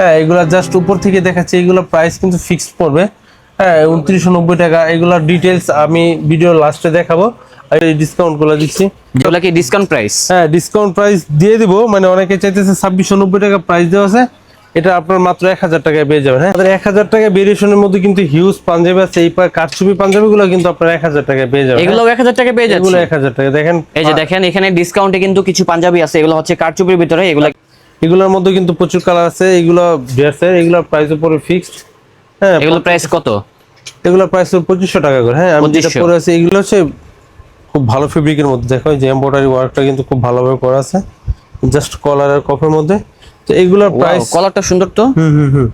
হ্যাঁ এগুলা জাস্ট উপর থেকে দেখাচ্ছি এগুলো প্রাইস কিন্তু ফিক্সড পড়বে। হ্যাঁ উনত্রিশশো নব্বই টাকা এগুলোর ডিটেলস আমি ভিডিও লাস্টে দেখাবো আর এই ডিসকাউন্টগুলো দিচ্ছি। কি ডিসকাউন্ট প্রাইস হ্যাঁ ডিসকাউন্ট প্রাইস দিয়ে দিব মানে অনেকে চাইতেছে ছাব্বিশশো নব্বই টাকা প্রাইস দেওয়া আছে এটা আপনার মাত্র এক হাজার টাকায় পেয়ে যাবেন। হ্যাঁ এক হাজার টাকা ভেরিয়েশনের মধ্যে কিন্তু হিউজ পাঞ্জাবি আছে এই কারচুপি পাঞ্জাবি গুলো কিন্তু আপনার এক হাজার টাকায় পেয়ে যাবেন। এগুলো এক হাজার টাকা পেয়ে এগুলো যাচ্ছে। এক হাজার টাকা দেখেন। এই যে দেখেন এখানে ডিসকাউন্টে কিন্তু কিছু পাঞ্জাবি আছে এগুলো হচ্ছে কারচুপির ভিতরে এগুলো এগুলোর মধ্যে কিন্তু প্রচুর কালার আছে এগুলো ড্রেসের এগুলোর প্রাইস উপরে ফিক্সড হ্যাঁ এগুলো প্রাইস কত? এগুলোর প্রাইস পঁচিশশো টাকা করে। হ্যাঁ আমি যেটা 2500 পরে আছে এগুলো হচ্ছে খুব ভালো ফেব্রিকের মধ্যে। দেখো যে এমব্রয়ডারি ওয়ার্কটা কিন্তু খুব ভালোভাবে করা আছে। জাস্ট কলার আর কফের মধ্যে। তো এগুলোর প্রাইস কলারটা সুন্দর তো? হুম হুম হুম।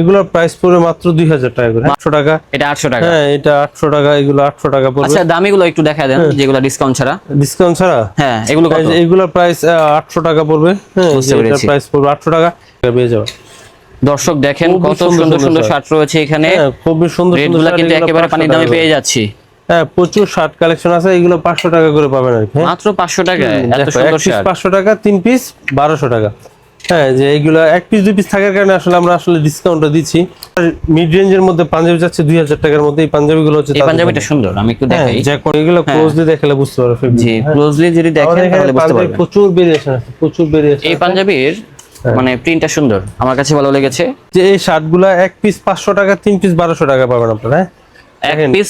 এগুলোর প্রাইস পড়বে মাত্র দুই হাজার টাকা করে। আটশো টাকা। এটা আটশো টাকা। হ্যাঁ এটা আটশো টাকা এগুলো আটশো টাকা পড়বে। আচ্ছা দামিগুলো একটু দেখা দেন যেগুলো ডিসকাউন্ট ছাড়া। ডিসকাউন্ট ছাড়া? হ্যাঁ এগুলো প্রাইস আটশো টাকা পড়বে। হ্যাঁ। প্রাইস পড়বে আটশো টাকা। পেয়ে যাবে। দর্শক দেখেন কত সুন্দর সুন্দর শার্ট। রয়েছে এখানে। হ্যাঁ খুবই সুন্দর কিন্তু একেবারে পানির দামে পেয়ে যাচ্ছি। হ্যাঁ প্রচুর শার্ট কালেকশন আছে এগুলো পাঁচশো টাকা করে পাবেন আর হ্যাঁ। মাত্র পাঁচশো শার্ট পাঁচশো টাকা তিন পিস বারোশো টাকা। হ্যাঁ যে এইগুলো এক পিস দুই পিস থাকার কারণে আসলে আমরা আসলে ডিসকাউন্টটা দিচ্ছি। মিড রেঞ্জের মধ্যে পাঞ্জাবি যাচ্ছে দুই হাজার টাকার মধ্যে এই হচ্ছে এই পাঞ্জাবিটা সুন্দর আমি একটু দেখাই। যে এগুলো ক্লোজলি দেখালে বুঝতে পারবে জি ক্লোজলি যদি দেখেন তাহলে বুঝতে পারবেন। প্রচুর ভেরিয়েশন আছে প্রচুর ভেরিয়েশন এই পাঞ্জাবির হ্যাঁ। মানে প্রিন্টটা সুন্দর আমার কাছে ভালো লেগেছে। যে এই শার্টগুলা এক পিস পাঁচশো টাকা তিন পিস বারোশো টাকা পাবেন আপনারা হ্যাঁ? এক পিস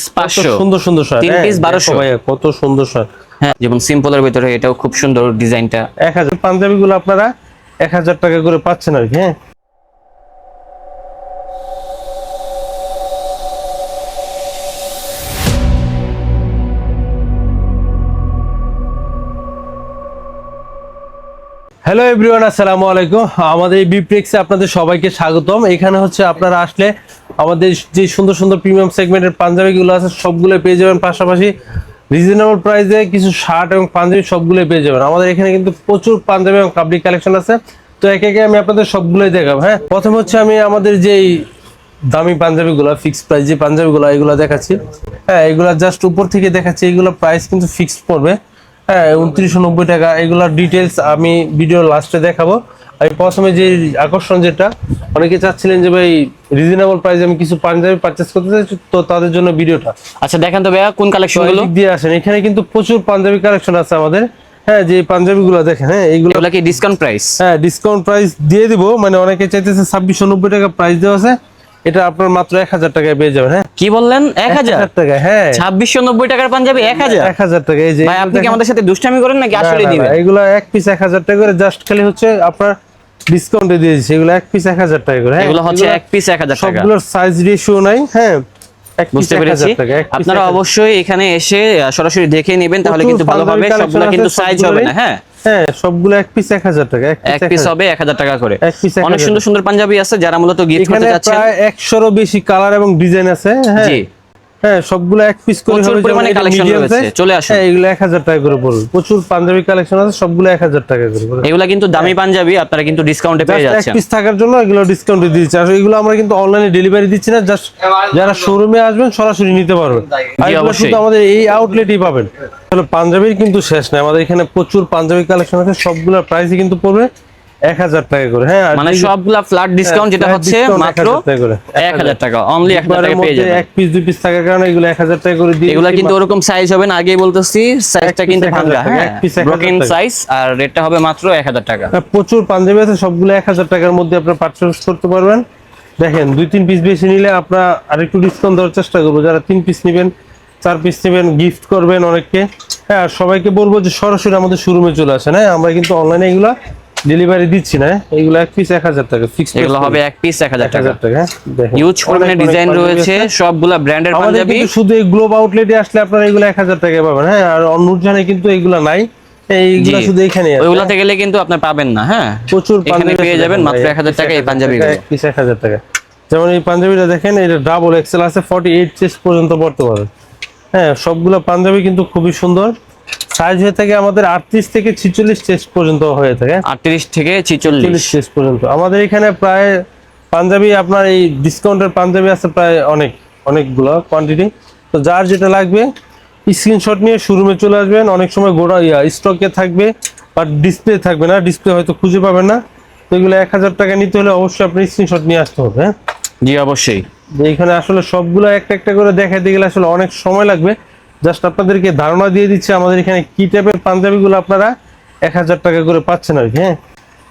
সুন্দর সুন্দর শার্ট তিন হ্যাঁ, 1200 ভাইয়া কত সুন্দর শার্ট। হ্যাঁ যেমন সিম্পলের ভিতরে এটাও খুব সুন্দর ডিজাইনটা এক হাজার। পাঞ্জাবি গুলো আপনারা এক হাজার টাকা করে পাচ্ছেন আর কি হ্যাঁ? হ্যালো এভরিওয়ান আসসালামু আলাইকুম। আমাদের এই বিপ্লেক্সে আপনাদের সবাইকে স্বাগতম। এখানে হচ্ছে আপনারা আসলে আমাদের যে সুন্দর সুন্দর প্রিমিয়াম সেগমেন্টের পাঞ্জাবিগুলো আছে সবগুলো পেয়ে যাবেন। পাশাপাশি রিজনেবল প্রাইসে কিছু শার্ট এবং পাঞ্জাবি সবগুলোই পেয়ে যাবেন। আমাদের এখানে কিন্তু প্রচুর পাঞ্জাবি এবং কাবলি কালেকশন আছে। তো একে একে আমি আপনাদের সবগুলোই দেখাবো হ্যাঁ? প্রথম হচ্ছে আমি আমাদের যেই দামি পাঞ্জাবিগুলো ফিক্সড প্রাইস যে পাঞ্জাবিগুলো, এগুলো দেখাচ্ছি। হ্যাঁ এগুলো জাস্ট উপর থেকে দেখাচ্ছি। এগুলো প্রাইস কিন্তু ফিক্সড পড়বে। হ্যাঁ উনত্রিশশো নব্বই টাকা। এগুলোর ডিটেলস আমি ভিডিও লাস্টে দেখাবো। আমি প্রথমে যে আকর্ষণ যেটা অনেকে চাচ্ছিলেন যে ভাই রিজনেবল প্রাইসে আমি কিছু পাঞ্জাবি পারচেস করতে চাইছি তো তাদের জন্য ভিডিওটা আচ্ছা দেখেন তো ভাইয়া কোন কালেকশনগুলো? দিয়ে আসেন। এখানে কিন্তু প্রচুর পাঞ্জাবি কালেকশন আছে আমাদের। হ্যাঁ যে পাঞ্জাবি গুলো দেখেন হ্যাঁ এইগুলো কি ডিসকাউন্ট প্রাইস হ্যাঁ ডিসকাউন্ট প্রাইস দিয়ে দিব। মানে অনেকে চাইতেছে ছাব্বিশশো নব্বই টাকা প্রাইস দেওয়া আছে। এটা আপনার মাত্র এক হাজার টাকায় পেয়ে যাবেন হ্যাঁ। কি বললেন? এক হাজার? টাকা হ্যাঁ। ছাব্বিশশো নব্বই টাকার পাঞ্জাবি এক হাজার? এক হাজার টাকা এই যে ভাই আপনি কি আমাদের সাথে দুষ্টামি করেন নাকি আসলে দিবেন? এগুলো এক পিস এক হাজার টাকা করে জাস্ট খালি হচ্ছে আপনার ডিসকাউন্টে দিয়ে দিচ্ছি। এগুলো এক পিস এক হাজার টাকা করে হ্যাঁ? এগুলো হচ্ছে এক পিস এক হাজার টাকা। সবগুলোর সাইজ রেশিও নাই হ্যাঁ? বুঝতে পেরেছি। আপনারা অবশ্যই এখানে এসে সরাসরি দেখে নেবেন তাহলে কিন্তু ভালো হবে। সবগুলো কিন্তু সাইজ হবে না। হ্যাঁ? হ্যাঁ সবগুলো এক পিস এক হাজার টাকা এক পিস হবে এক হাজার টাকা করে। অনেক সুন্দর সুন্দর পাঞ্জাবি আছে যারা মূলত গিফট করতে যাচ্ছেন প্রায় বেশি কালার এবং ডিজাইন আছে হ্যাঁ? হ্যাঁ সবগুলো এক পিস করে হবে, পরিমাণে এটা রয়েছে, চলে আসুন। হ্যাঁ এগুলো টাকা করে পড়বে। প্রচুর পাঞ্জাবি কালেকশন আছে সবগুলো এক হাজার টাকা করে পড়বে। এগুলা কিন্তু দামি পাঞ্জাবি আপনারা কিন্তু ডিসকাউন্টে পেয়ে Just এক পিস থাকার জন্য এগুলো ডিসকাউন্টে দিচ্ছি। আর এগুলো আমরা কিন্তু অনলাইনে ডেলিভারি দিচ্ছি না জাস্ট যারা শোরুমে আসবেন সরাসরি নিতে পারবেন। আর এগুলো অবশ্যই। শুধু আমাদের এই আউটলেটই পাবেন। তাহলে পাঞ্জাবির কিন্তু শেষ নাই। আমাদের এখানে প্রচুর পাঞ্জাবি কালেকশন আছে সবগুলোর প্রাইসই কিন্তু পড়বে। এক হাজার টাকা করে হ্যাঁ মানে সবগুলা ফ্ল্যাট ডিসকাউন্ট যেটা হচ্ছে মাত্র 1000 টাকা এক অনলি এক হাজার একবারের টাকা পেয়ে যাবেন। এক পিস দুই পিস থাকার কারণে এগুলো এক হাজার টাকা করে দিয়ে এগুলা কিন্তু ওরকম সাইজ হবে না আগেই বলতেছি সাইজটা কিন্তু ভাঙা হ্যাঁ এক piece 1000 ব্রোকেন সাইজ আর রেটটা হবে মাত্র এক হাজার টাকা। হ্যাঁ, প্রচুর পাঞ্জাবি আছে সবগুলো এক হাজার টাকার মধ্যে আপনার করতে পারবেন। দেখেন দুই তিন পিস বেশি নিলে আপনার আরেকটু ডিসকাউন্ট দেওয়ার চেষ্টা করব। যারা তিন পিস নেবেন চার পিস নেবেন গিফট করবেন অনেককে। হ্যাঁ সবাইকে বলব যে সরাসরি আমাদের শোরুমে চলে আসেন। হ্যাঁ আমরা কিন্তু অনলাইনে এগুলা ডেলিভারি দিচ্ছি না হ্যাঁ? এগুলো এক পিস এক হাজার টাকা ফিক্স এগুলো হবে এক পিস এক হাজার এক টাকা হাজার টাকা। হ্যাঁ? দেখেন ইউজ পরিমাণে অনেক অনেক ডিজাইন রয়েছে। সবগুলা ব্র্যান্ডের পাঞ্জাবি। কিন্তু শুধু এই গ্লোব আউটলেটে আসলে আপনারা এগুলো এক হাজার টাকা পাবেন হ্যাঁ? আর অনুরজানে কিন্তু এগুলো নাই। এইগুলো শুধু এখানে আছে। ওইগুলাতে গেলে কিন্তু আপনি পাবেন না হ্যাঁ? প্রচুর পাঞ্জাবি পেয়ে যাবেন মাত্র ভাই, এক হাজার এক টাকা এই পিস পাঞ্জাবি এক পিস এক হাজার টাকা। যেমন এই পাঞ্জাবিটা দেখেন এটা ডাবল এক্সেল আছে ফর্টি এইট চেস্ট পর্যন্ত পড়তে পারে হ্যাঁ সবগুলো পাঞ্জাবি কিন্তু খুবই সুন্দর। সাইজ হয়ে থাকে আমাদের আটত্রিশ থেকে ছিচল্লিশ চেস্ট পর্যন্ত হয়ে থাকে। আটত্রিশ থেকে ছিচল্লিশ। চল্লিশ চেস্ট পর্যন্ত। আমাদের এখানে প্রায় পাঞ্জাবি আপনার এই ডিসকাউন্টের পাঞ্জাবি আছে প্রায় অনেক অনেকগুলো কোয়ান্টিটি তো যার যেটা লাগবে স্ক্রিনশট নিয়ে শোরুমে চলে আসবেন। অনেক সময় গোড়া ইয়া স্টকে থাকবে বাট ডিসপ্লে থাকবে না। ডিসপ্লে হয়তো খুঁজে পাবেন না। তো এগুলো এক হাজার টাকা নিতে হলে অবশ্যই আপনি স্ক্রিনশট নিয়ে আসতে হবে হ্যাঁ? জি অবশ্যই। এখানে আসলে সবগুলো একটা একটা করে দেখাতে গেলে আসলে অনেক সময় লাগবে। জাস্ট আপনাদেরকে ধারণা দিয়ে দিচ্ছে আমাদের এখানে কি টাইপের পাঞ্জাবিগুলো আপনারা এক হাজার টাকা করে পাচ্ছেন আর কি হ্যাঁ?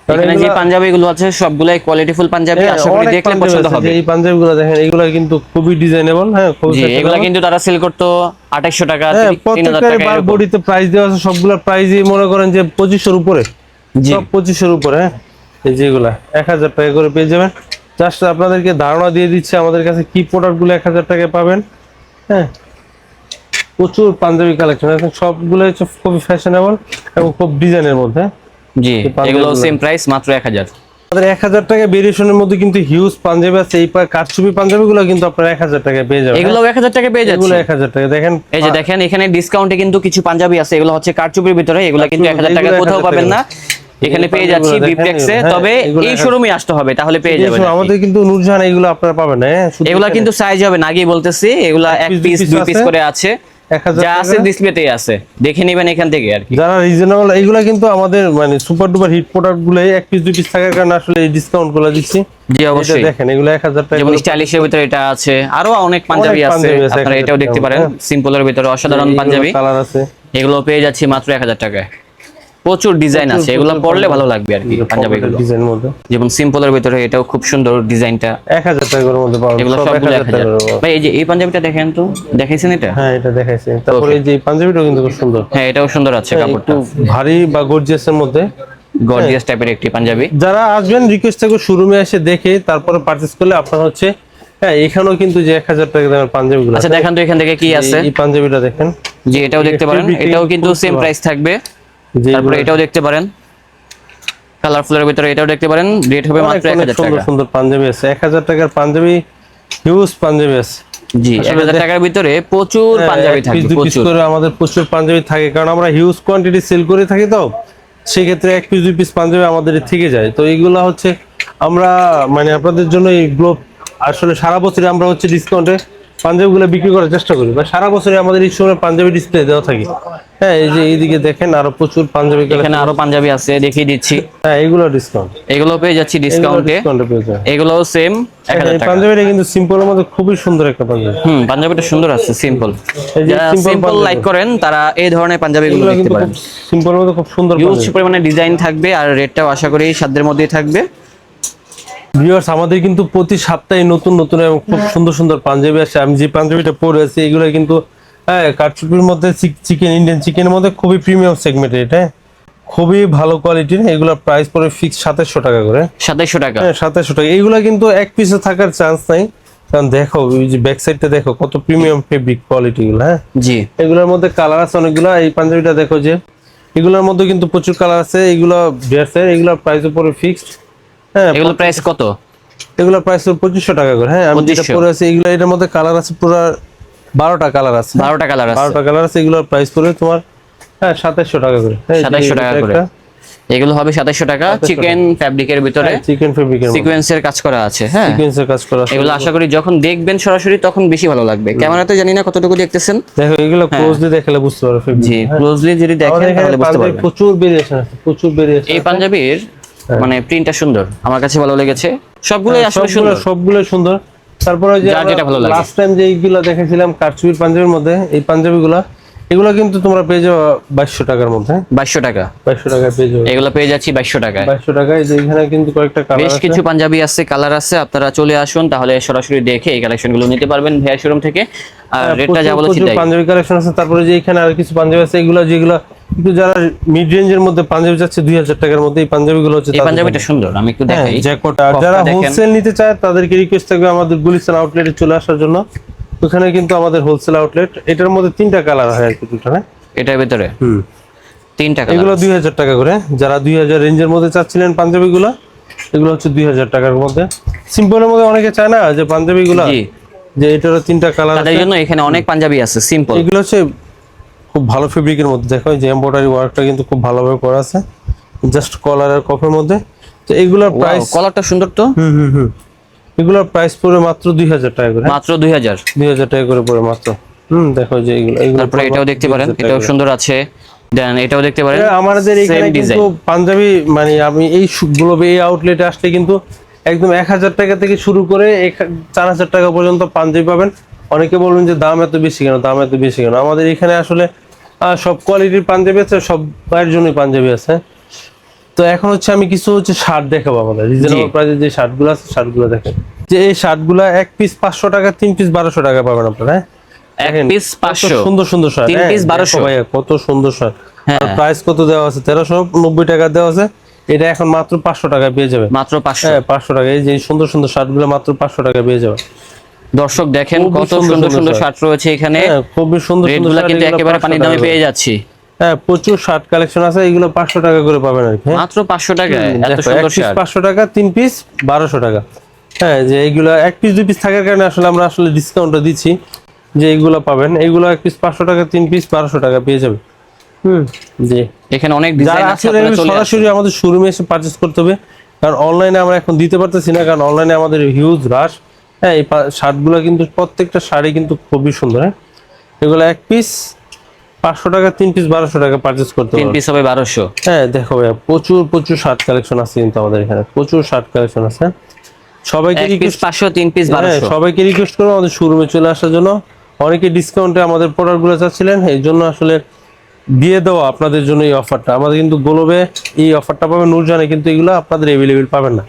এখানে যে পাঞ্জাবি গুলো আছে সবগুলাই কোয়ালিটিফুল পাঞ্জাবি হ্যাঁ, আশা করি দেখলে পাঞ্জাবি পছন্দ হবে। এই পাঞ্জাবিগুলো দেখেন এগুলো কিন্তু খুবই ডিজাইনেবল হ্যাঁ কিন্তু তারা সেল করতো আঠাইশশো টাকা হ্যাঁ টাকা। বডিতে প্রাইস দেওয়া আছে সবগুলো প্রাইসই মনে করেন যে পঁচিশশোর উপরে। জি। সব পঁচিশের উপরে হ্যাঁ এই যেগুলা এক হাজার টাকা করে পেয়ে যাবেন। জাস্ট আপনাদেরকে ধারণা দিয়ে দিচ্ছে আমাদের কাছে কি প্রোডাক্টগুলো এক হাজার টাকায় পাবেন হ্যাঁ প্রচুর পাঞ্জাবি কালেকশন এখন সবগুলো হচ্ছে খুবই ফ্যাশনেবল এবং খুব ডিজাইনের মধ্যে। জি এগুলো সেম প্রাইস মাত্র এক হাজার। আমাদের এক হাজার টাকা ভেরিয়েশনের মধ্যে কিন্তু হিউজ পাঞ্জাবি আছে। এই পা- কারচুপি পাঞ্জাবি গুলো কিন্তু আপনারা এক হাজার টাকায় পেয়ে যাবেন। এগুলো এক হাজার টাকা পেয়ে যাচ্ছে। এক হাজার টাকা দেখেন এই যে দেখেন এখানে ডিসকাউন্টে কিন্তু কিছু পাঞ্জাবি আছে। এগুলো হচ্ছে কারচুপির ভিতরে। এগুলো কিন্তু এক হাজার টাকা এগুলো কোথাও পাবেন না। এখানে পেয়ে যাচ্ছি পাঞ্জাবিগুলো বিপ্লেক্সে তবে হ্যাঁ, এই শোরুমে আসতে হবে তাহলে পেয়ে যাবেন আমাদের কিন্তু নূরজাহান এগুলো আপনারা পাবেন হ্যাঁ এগুলা কিন্তু সাইজ হবে না আগেই বলতেছি। এগুলা এক পিস দুই পিস করে আছে। যা আছে ডিসপ্লেতেই আছে। দেখে নেবেন এখান থেকে আর কি। যারা রিজনেবল এইগুলা কিন্তু আমাদের মানে সুপার ডুপার হিট প্রোডাক্টগুলো এক পিস দুই পিস থাকার কারণে আসলে এই ডিসকাউন্টগুলো দিচ্ছি। জি অবশ্যই। দেখেন এগুলো টাকা যেমন স্টাইলিশের ভিতরে এটা আছে। আরও অনেক পাঞ্জাবি আছে। আপনারা এটাও দেখতে পারেন। সিম্পলের ভিতরে অসাধারণ পাঞ্জাবি। কালার আছে। এগুলো পেয়ে যাচ্ছি মাত্র এক হাজার টাকায়। প্রচুর ডিজাইন আছে। এগুলো পরলে ভালো লাগবে আর কি পাঞ্জাবিগুলো ডিজাইন মধ্যে যেমন সিম্পলের ভিতরে এটাও খুব সুন্দর ডিজাইনটা এক হাজার টাকার মধ্যে পাবেন এগুলো সবগুলো হাজার এক হাজার। টাকার মধ্যে। ভাই এই যে এই পাঞ্জাবিটা দেখেন তো দেখাইছেন এটা? হ্যাঁ এটা দেখাইছে। তারপরে এই যে পাঞ্জাবিটাও কিন্তু খুব সুন্দর। হ্যাঁ এটাও সুন্দর আছে একটু কাপড়টা। ভারী বা গর্জিয়াসের মধ্যে। গর্জিয়াস টাইপের একটি পাঞ্জাবি। যারা আসবেন রিকোয়েস্ট থেকে শোরুমে এসে দেখে তারপরে পারচেজ করলে আপনার হচ্ছে হ্যাঁ এখানেও কিন্তু যে এক হাজার টাকা দামের পাঞ্জাবিগুলো আচ্ছা আছে। দেখান তো এখান থেকে কি আছে। এই- পাঞ্জাবিটা দেখেন। জি এটাও দেখতে পারেন। এটাও কিন্তু সেম প্রাইস থাকবে। তারপরে এটাও দেখতে পারেন। কালারফুলের ভিতরে এটাও দেখতে পারেন। রেট হবে মাত্র এক অনেক হাজার সুন্দর সুন্দর পাঞ্জাবি আছে। এক হাজার টাকার পাঞ্জাবি হিউজ পাঞ্জাবি আছে। জি এক হাজার টাকার ভিতরে প্রচুর পাঞ্জাবি হ্যাঁ, দুই piece প্রচুর। করে আমাদের প্রচুর পাঞ্জাবি থাকে কারণ আমরা হিউজ কোয়ান্টিটি সেল করে থাকি তো। সেক্ষেত্রে এক পিস দুই পিস পাঞ্জাবি আমাদের থেকে যায়। তো এইগুলা হচ্ছে আমরা মানে আপনাদের জন্য এইগুলো আসলে সারা বছরে আমরা হচ্ছে ডিসকাউন্টে পাঞ্জাবিগুলো বিক্রি করার চেষ্টা করি। বা সারা বছরে আমাদের এই সময় পাঞ্জাবি ডিসপ্লে দেওয়া থাকে। হ্যাঁ এই যে এইদিকে দেখেন আরও প্রচুর পাঞ্জাবি এখানে আরও পাঞ্জাবি আছে দেখিয়ে দিচ্ছি। হ্যাঁ এইগুলো ডিসকাউন্ট এগুলো পেয়ে যাচ্ছি ডিসকাউন্টে এগুলো সেম টাকা। পাঞ্জাবিটা কিন্তু সিম্পলের মধ্যে খুবই সুন্দর একটা পাঞ্জাবি। হুম পাঞ্জাবিটা সুন্দর আছে সিম্পল যারা সিম্পল লাইক করেন তারা এই ধরনের পাঞ্জাবিগুলো এগুলো দেখতে কিন্তু পারেন। সিম্পলের মধ্যে খুব সুন্দর হিউজ পরিমাণে ডিজাইন থাকবে আর রেটটাও আশা করি সাধ্যের মধ্যেই থাকবে। ভিউয়ার্স আমাদের কিন্তু প্রতি সপ্তাহে নতুন নতুন এবং খুব সুন্দর সুন্দর পাঞ্জাবি আসে। আমি যে পাঞ্জাবিটা পরে আছি এগুলো কিন্তু হ্যাঁ কাঠচুপির মধ্যে চিকেন ইন্ডিয়ান চিকেনের মধ্যে খুবই প্রিমিয়াম সেগমেন্টের এটা হ্যাঁ। খুবই ভালো কোয়ালিটির এগুলোর প্রাইস পড়ে ফিক্স সাতাশশো টাকা করে। সাতাইশশো টাকা। হ্যাঁ সাতাশশো টাকা। এইগুলো কিন্তু এক পিসে থাকার চান্স নাই। কারণ দেখো এই যে ব্যাক সাইডটা দেখো কত প্রিমিয়াম ফেব্রিক কোয়ালিটি গুলো হ্যাঁ? জি। এগুলোর মধ্যে কালার আছে অনেকগুলো। এই পাঞ্জাবিটা দেখো যে এগুলোর মধ্যে কিন্তু প্রচুর কালার আছে। এগুলো বিয়ার্সের এগুলোর প্রাইস উপরে ফিক্সড এগুলো প্রাইস কত? প্রাইস পঁচিশশো টাকা করে। হ্যাঁ আমি যেটা পরে আছি এগুলো এটার মধ্যে কালার আছে পুরো বারোটা কালার আছে। বারোটা কালার আছে। বারোটা কালার আছে এগুলোর প্রাইস পড়বে তোমার হ্যাঁ সাতাশশো টাকা করে। হ্যাঁ, সাতাইশশো টাকা করে। এগুলো হবে সাতাইশশো টাকা। চিকেন ফ্যাব্রিকের ভিতরে চিকেন ফেব্রিকের সিকোয়েন্সের কাজ করা আছে হ্যাঁ। সিকোয়েন্সের কাজ করা আছে। এগুলো আশা করি যখন দেখবেন সরাসরি তখন বেশি ভালো লাগবে। ক্যামেরাতে জানি না কতটুকু দেখতেছেন। দেখো এগুলো ক্লোজলি দেখলে বুঝতে পারো হ্যাঁ। জি ক্লোজলি যদি দেখেন তাহলে বুঝতে পারবেন। প্রচুর ভেরিয়েশন আছে প্রচুর ভেরিয়েশন এই পাঞ্জাবির মানে প্রিন্টটা সুন্দর। আমার কাছে ভালো লেগেছে। সবগুলোই আসলে সুন্দর। সবগুলো সুন্দর। তারপরে যে যেটা ভালো লাগে। লাস্ট টাইম যে এইগুলো দেখেছিলাম কারচুপির পাঞ্জাবির মধ্যে এই পাঞ্জাবিগুলো এগুলো কিন্তু তোমরা পেয়ে যাবে বাইশশো টাকার মধ্যে। বাইশশো টাকা। বাইশশো টাকায় পেয়ে যাবে। এগুলো পেয়ে যাচ্ছি বাইশশো টাকায়। বাইশশো টাকায় যে এখানে কিন্তু কয়েকটা কালার বেশ কিছু পাঞ্জাবি আছে কালার আছে আপনারা চলে আসুন তাহলে সরাসরি দেখে এই কালেকশনগুলো নিতে পারবেন ভেয়ার শোরুম থেকে। আর রেটটা যা হ্যাঁ, বলেছি প্রচুর তাই। পাঞ্জাবি কালেকশন আছে। তারপরে যে এখানে আর কিছু পাঞ্জাবি আছে এগুলো যেগুলো একটু যারা মিড রেঞ্জের মধ্যে পাঞ্জাবি যাচ্ছে দুই হাজার টাকার মধ্যে এই পাঞ্জাবিগুলো হচ্ছে এই পাঞ্জাবিটা সুন্দর আমি একটু হ্যাঁ, দেখাই। জ্যাকপট। আর যারা। হোলসেল নিতে চায় তাদেরকে রিকোয়েস্ট থাকবে আমাদের গুলিস্তান আউটলেটে চলে আসার জন্য। ওখানে কিন্তু আমাদের হোলসেল আউটলেট এটার মধ্যে তিনটা কালার হয় আর কি দুটো এটার ভিতরে? হুম। তিনটা এগুলো দুই হাজার টাকা করে। যারা দুই হাজার রেঞ্জের মধ্যে চাচ্ছিলেন পাঞ্জাবিগুলো এগুলো হচ্ছে দুই হাজার টাকার মধ্যে। সিম্পলের মধ্যে অনেকে চায় না যে পাঞ্জাবিগুলো জি। যে এটারও তিনটা কালার তাদের জন্য এখানে অনেক পাঞ্জাবি আছে সিম্পল এগুলো হচ্ছে খুব ভালো ফেব্রিকের মধ্যে। দেখো যে এমব্রয়ডারি ওয়ার্কটা কিন্তু খুব ভালোভাবে করা আছে। জাস্ট কলার আর কফের মধ্যে। তো এগুলোর প্রাইস কলারটা সুন্দর তো? হুম হুম হুম। এগুলোর প্রাইস পড়ে মাত্র দুই হাজার টাকা করে। মাত্র দুই হাজার? দুই হাজার টাকা করে পড়ে মাত্র। হুম দেখো যে এগুলো এগুলো তারপরে এটাও দেখতে পারেন। এটাও সুন্দর আছে। দেন এটাও দেখতে পারেন। আমাদের এখানে কিন্তু পাঞ্জাবি মানে আমি এই গ্লোবে এই আউটলেটে আসলে কিন্তু একদম এক হাজার টাকা থেকে শুরু করে এক- চার হাজার টাকা পর্যন্ত পাঞ্জাবি পাবেন। অনেকে বলবেন যে দাম এত বেশি কেন? দাম এত বেশি কেন? আমাদের এখানে আসলে সব কোয়ালিটির পাঞ্জাবি আছে সব পায়ের জন্যই পাঞ্জাবি আছে। তো এখন হচ্ছে আমি কিছু হচ্ছে শার্ট দেখাবো আমাদের রিজনেবল প্রাইসের যে শার্টগুলো আছে শার্টগুলো দেখেন। যে এই শার্টগুলো এক পিস পাঁচশো টাকা তিন পিস বারোশো টাকা পাবেন আপনারা হ্যাঁ? এক পিস পাঁচশো। সুন্দর সুন্দর শার্ট তিন হ্যাঁ, piece দেখো 1200 ভাইয়া, কত সুন্দর শার্ট হ্যাঁ। প্রাইস কত দেওয়া আছে? তেরোশো নব্বই টাকা দেওয়া আছে। এটা এখন মাত্র পাঁচশো টাকা পেয়ে যাবে মাত্র পাঁচশো। হ্যাঁ পাঁচশো টাকা। এই যে সুন্দর সুন্দর শার্টগুলো মাত্র পাঁচশো টাকা পেয়ে যাবে দর্শক দেখেন কত সুন্দর সুন্দর। শার্ট। রয়েছে এখানে। হ্যাঁ খুবই সুন্দর সুন্দর কিন্তু একেবারে 500 পানির দামে পেয়ে যাচ্ছি। হ্যাঁ প্রচুর শার্ট কালেকশন আছে এগুলো পাঁচশো টাকা করে পাবেন আর কি হ্যাঁ। মাত্র পাঁচশো টাকা এত সুন্দর শার্ট। পাঁচশো টাকা তিন পিস বারোশো টাকা। হ্যাঁ যে এইগুলো এক পিস দুই পিস থাকার কারণে আসলে আমরা আসলে ডিসকাউন্টটা দিচ্ছি যে এইগুলো পাবেন। এইগুলো এক পিস পাঁচশো টাকা তিন পিস বারোশো টাকা পেয়ে যাবেন হুম। জি। এখানে অনেক যারা ডিজাইন আছে সরাসরি আমাদের শোরুমে এসে পারচেস করতে হবে। কারণ অনলাইনে আমরা এখন দিতে পারতেছি না কারণ অনলাইনে আমাদের হিউজ রাশ হ্যাঁ এই শার্টগুলো কিন্তু প্রত্যেকটা শাড়ি কিন্তু খুবই সুন্দর হ্যাঁ? এগুলো এক পিস পাঁচশো টাকা তিন পিস বারোশো টাকা পারচেস করতে তিন পিস হবে বারোশো। হ্যাঁ দেখো ভাইয়া প্রচুর প্রচুর শার্ট কালেকশন আছে কিন্তু আমাদের এখানে প্রচুর শার্ট কালেকশন আছে সবাইকে রিকোয়েস্ট পাঁচশো তিন পিস হ্যাঁ বারোশো। সবাইকে রিকোয়েস্ট করব আমাদের শোরুমে চলে আসার জন্য। অনেকে ডিসকাউন্টে আমাদের প্রোডাক্টগুলো চাচ্ছিলেন এই জন্য আসলে দিয়ে দেওয়া আপনাদের জন্য এই অফারটা আমাদের কিন্তু গোলবে এই অফারটা পাবেন নূরজানে কিন্তু এগুলো আপনাদের এভেলেবেল পাবেন না।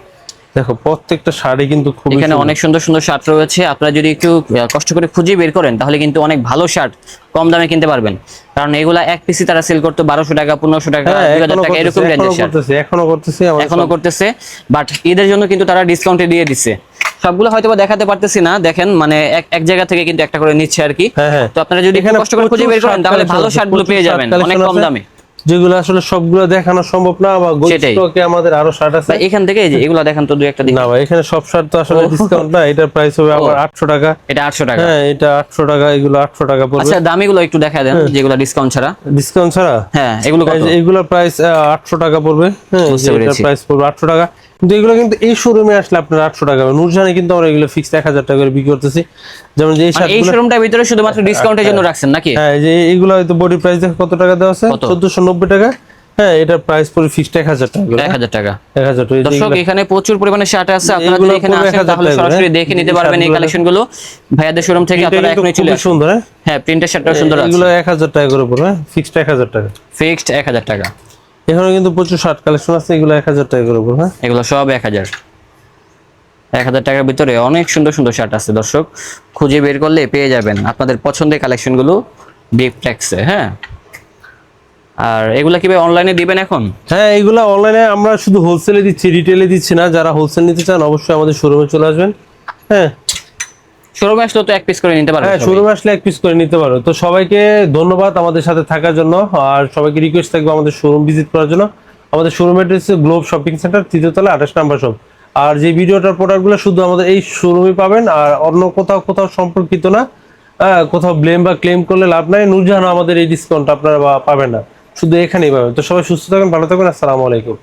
দেখো প্রত্যেকটা শাড়ি কিন্তু খুবই এখানে অনেক সুন্দর সুন্দর শার্ট রয়েছে। আপনারা যদি একটু কষ্ট করে খুঁজে বের করেন তাহলে কিন্তু অনেক ভালো শার্ট কম দামে কিনতে পারবেন। কারণ এগুলা এক পিসি তারা সেল করতো বারোশো টাকা পনেরোশো টাকা হ্যাঁ দুই হাজার টাকা এরকম রেঞ্জের এখনও শার্ট। এখনও করতেছি এখনও করতেছে বাট ঈদের জন্য কিন্তু তারা ডিসকাউন্টে দিয়ে দিচ্ছে। সবগুলো হয়তো দেখাতে পারতেছি না দেখেন মানে এক এক জায়গা থেকে কিন্তু একটা করে নিচ্ছে আর কি। হ্যাঁ হ্যাঁ। তো আপনারা যদি কষ্ট করে খুঁজে বের করেন তাহলে ভালো শার্টগুলো পেয়ে যাবেন অনেক কম দামে। যেগুলো আসলে সবগুলো দেখানো সম্ভব না বা স্টকে আমাদের আরও শার্ট আছে। এখান থেকে এই যে এগুলো দেখান তো দুই একটা দিন না ভাই এখানে সব শার্ট তো আসলে ডিসকাউন্ট না এটার প্রাইস হবে আবার আটশো টাকা। এটা আটশো টাকা। হ্যাঁ এটা আটশো টাকা এগুলো আটশো টাকা পড়বে। আচ্ছা দামিগুলো একটু দেখায় দেন যেগুলো ডিসকাউন্ট ছাড়া। ডিসকাউন্ট ছাড়া? হ্যাঁ এগুলো কত? এগুলো প্রাইস আটশো টাকা পড়বে। হ্যাঁ এটার প্রাইস পড়বে আটশো টাকা। কিন্তু এগুলো কিন্তু এই শোরুমে আসলে আপনার আটশো টাকা হবে। নূরজাহানে কিন্তু আমরা এগুলো ফিক্সড এক হাজার টাকা করে বিক্রি করতেছি। যেমন যে এই মানে শোরুমটার ভিতরে শুধুমাত্র ডিসকাউন্টের জন্য রাখছেন নাকি? হ্যাঁ যে এইগুলো হয়তো বডি প্রাইস দেখো কত টাকা দেওয়া আছে? চোদ্দশো নব্বই টাকা। হ্যাঁ এটার প্রাইস ফিক্সড টাকা টাকা। টাকা। দর্শক এখানে প্রচুর পরিমাণে শার্ট আছে। আপনারা যদি এখানে আসেন তাহলে সরাসরি হ্যাঁ? দেখে নিতে পারবেন এই কালেকশনগুলো ভাইয়াদের শোরুম থেকে আপনারা এখনই চলে আসুন। সুন্দর হ্যাঁ। হ্যাঁ প্রিন্টের শার্টটা সুন্দর আছে। এগুলো এক হাজার টাকা করে পড়বে ফিক্সড এক হাজার টাকা। ফিক্সড এক হাজার টাকা। এখানে কিন্তু প্রচুর শার্ট কালেকশন আছে এগুলো এক হাজার টাকা করে পড়বে হ্যাঁ? এগুলো সব এক হাজার। এক হাজার টাকার ভিতরে অনেক সুন্দর সুন্দর শার্ট আছে দর্শক। খুঁজে বের করলে পেয়ে যাবেন আপনাদের পছন্দের কালেকশনগুলো ডিপ ট্যাক্সে হ্যাঁ? আর এগুলা কীভাবে অনলাইনে দিবেন এখন? হ্যাঁ এইগুলো অনলাইনে আমরা শুধু হোলসেলে দিচ্ছি রিটেলে দিচ্ছি না। যারা হোলসেল নিতে চান অবশ্যই আমাদের শোরুমে চলে আসবেন হ্যাঁ? শোরুমে আসলে তো এক পিস করে নিতে পারবেন হ্যাঁ। শোরুমে আসলে এক পিস করে নিতে পারো তো সবাইকে ধন্যবাদ আমাদের সাথে থাকার জন্য। আর সবাইকে রিকোয়েস্ট থাকবে আমাদের শোরুম ভিজিট করার জন্য। আমাদের showroom address globe shopping centre তৃতীয়তলা আঠাশ নাম্বার শপ আর যে ভিডিওটার প্রোডাক্টগুলো শুধু আমাদের এই শোরুমে পাবেন আর অন্য কোথাও কোথাও সম্পর্কিত না হ্যাঁ, কোথাও ব্লেম বা ক্লেম করলে লাভ নাই। নূরজাহান আমাদের এই ডিসকাউন্ট আপনারা বা- পাবেন না। শুধু এখানেই পাবেন। তো সবাই সুস্থ থাকেন ভালো থাকবেন আসসালামু আলাইকুম।